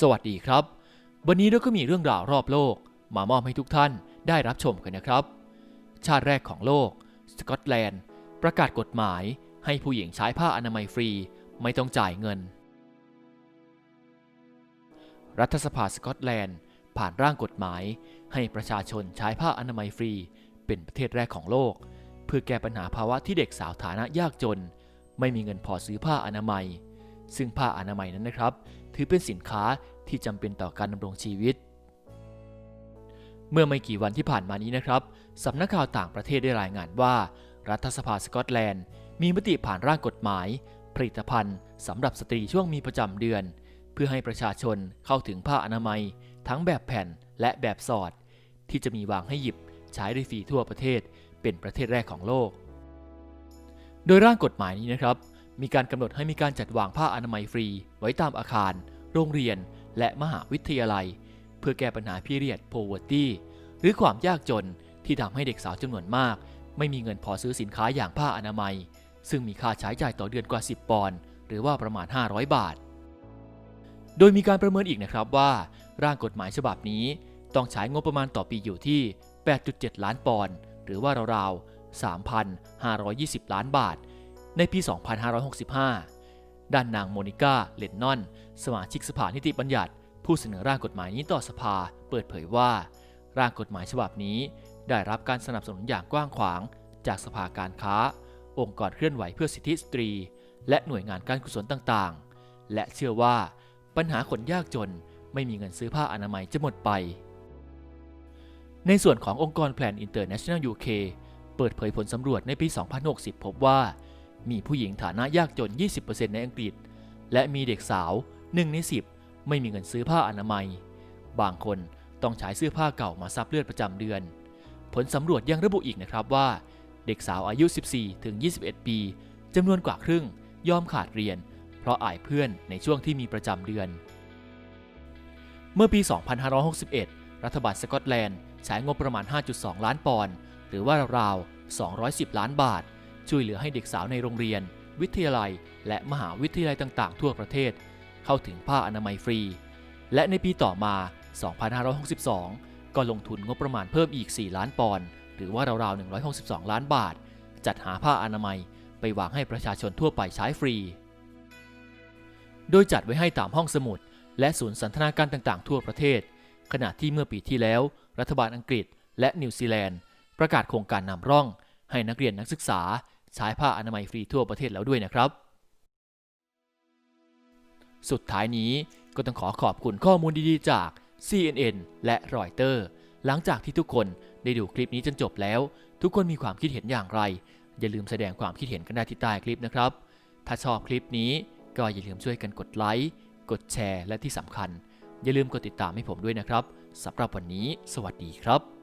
สวัสดีครับ วันนี้เราก็มีเรื่องราวรอบโลก มามอบให้ทุกท่านได้รับชมกันนะครับ ชาติแรกของโลก สกอตแลนด์ ประกาศกฎหมาย ให้ผู้หญิงใช้ผ้าอนามัยฟรี ไม่ต้องจ่ายเงิน รัฐสภาสกอตแลนด์ ผ่านร่างกฎหมาย ให้ประชาชนใช้ผ้าอนามัยฟรี เป็นประเทศแรกของโลก เพื่อแก้ปัญหาภาวะที่เด็กสาวฐานะยากจน ไม่มีเงินพอซื้อผ้าอนามัย ซึ่งผ้าอนามัยนั้นนะครับ ถือเป็นสินค้า ที่จำเป็นต่อการดำรงชีวิต เมื่อไม่กี่วันที่ผ่านมานี้นะครับสำนักข่าวต่างประเทศได้รายงานว่า รัฐสภาสกอตแลนด์ มีมติผ่านร่างกฎหมาย ผลิตภัณฑ์สำหรับสตรีช่วงมีประจำเดือน เพื่อให้ประชาชนเข้าถึงผ้าอนามัย ทั้งแบบแผ่นและแบบสอด ที่จะมีวางให้หยิบใช้ได้ฟรีทั่วประเทศ เป็นประเทศแรกของโลก โดยร่างกฎหมายนี้นะครับมีการกำหนดให้มีการจัดวางผ้าอนามัยฟรี ไว้ตามอาคาร โรงเรียน และมหาวิทยาลัย เพื่อแก้ปัญหาพีเรียดโพเวอร์ตี้หรือความยากจนที่ทำให้เด็กสาวจำนวนมาก ไม่มีเงินพอซื้อสินค้าอย่างผ้าอนามัย ซึ่งมีค่าใช้จ่ายต่อเดือนกว่า 10 ปอนด์หรือว่าประมาณ 500 บาท โดยมีการประเมินอีกนะครับว่า ร่างกฎหมายฉบับนี้ ต้องใช้งบประมาณต่อปีอยู่ที่ 8.7 ล้านปอนด์หรือว่าราวๆ3,520 ล้านบาท ในปี 2565 ด้านนางโมนิก้าเลนนอน สมาชิกสภานิติบัญญัติ ผู้เสนอร่างกฎหมายนี้ต่อสภาเปิดเผยว่า ร่างกฎหมายฉบับนี้ ได้รับการสนับสนุนอย่างกว้างขวาง จากสภาการค้า องค์กรเคลื่อนไหวเพื่อสิทธิสตรี และหน่วยงานการกุศลต่างๆ และเชื่อว่าปัญหาคนยากจนไม่มีเงินซื้อผ้าอนามัยจะหมดไป ในส่วนขององค์กรแพลน International UK เปิดเผยผลสำรวจในปี 2060 พบว่า มีผู้หญิงฐานะยากจน 20%ในอังกฤษ และมีเด็กสาว1ใน10 ไม่มีเงินซื้อผ้าอนามัย บางคนต้องใช้เสื้อผ้าเก่ามาซับเลือดประจำเดือน ผลสำรวจยังระบุอีกนะครับว่า เด็กสาวอายุ 14 ถึง 21 ปีจำนวนกว่าครึ่งยอมขาดเรียน เพราะอายเพื่อนในช่วงที่มีประจำเดือน เมื่อปี 2561 รัฐบาลสกอตแลนด์ใช้งบประมาณ 5.2 ล้านปอนด์หรือว่าราวๆ210 ล้านบาท ช่วยเหลือให้เด็กสาวในโรงเรียน วิทยาลัย และมหาวิทยาลัยต่างๆ ทั่วประเทศ เข้าถึงผ้าอนามัยฟรี และในปีต่อมา 2562 ก็ลงทุนงบประมาณเพิ่มอีก 4 ล้านปอนด์หรือว่าราวๆ 162 ล้านบาท จัดหาผ้าอนามัยไปวางให้ประชาชนทั่วไปใช้ฟรี โดยจัดไว้ให้ตามห้องสมุด และศูนย์สันทนาการต่างๆ ทั่วประเทศ ขณะที่เมื่อปีที่แล้ว รัฐบาลอังกฤษและนิวซีแลนด์ ประกาศโครงการนำร่อง ให้นักเรียนนักศึกษา ใช้ผ้าอนามัยฟรีทั่วประเทศแล้วด้วยนะครับ สุดท้ายนี้ก็ต้องขอขอบคุณข้อมูลดีๆจาก CNN และรอยเตอร์หลังจากที่ทุกคนได้ดูคลิปนี้จนจบแล้ว ทุกคนมีความคิดเห็นอย่างไร อย่าลืมแสดงความคิดเห็นกันได้ที่ใต้คลิปนะครับ ถ้าชอบคลิปนี้ก็อย่าลืมช่วยกันกดไลค์กดแชร์และที่สำคัญ อย่าลืมกดติดตามให้ผมด้วยนะครับสำหรับวันนี้ สวัสดีครับ